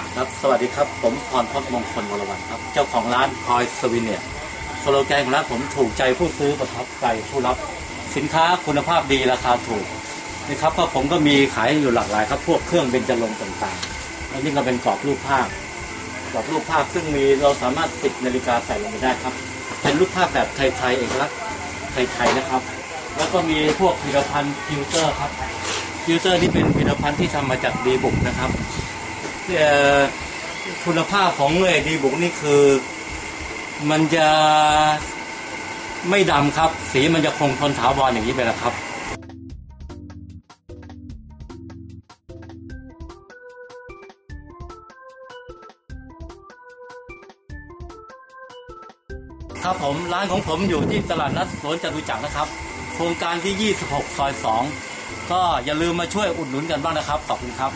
ครับสวัสดีครับ ผมพรพจน์มงคลวรวันครับ เจ้าของร้านพลอยสวินเนียสโลแกนของร้านผมถูกใจผู้ซื้อประทับใจผู้รับสินค้าคุณภาพดีราคาถูกนะครับก็ผมก็มีขายอยู่หลากหลายครับ พวกเครื่องเบญจรงค์ต่างๆแล้วนี่ก็เป็นกรอบรูปภาพกรอบรูปภาพซึ่งมีเราสามารถติดนาฬิกาใส่ลงไปได้ครับ เป็นรูปภาพแบบไทยๆเอกลักษณ์ไทยๆนะครับ แล้วก็มีพวกผลิตภัณฑ์ฟิลเตอร์ครับฟิลเตอร์นี่เป็นผลิตภัณฑ์ที่ทำมาจากดีบุกนะครับ คุณภาพของเอดีบุกนี่คือ มันจะไม่ดำครับ สีมันจะคงทนถาวรอย่างนี้ไปแล้วครับครับผมร้านของผมอยู่ที่ตลาดนัดสวนจตุจักรนะครับ โครงการที่ 26 ซอย 2 ก็อย่าลืมมาช่วยอุดหนุนกันบ้างนะครับ ขอบคุณครับ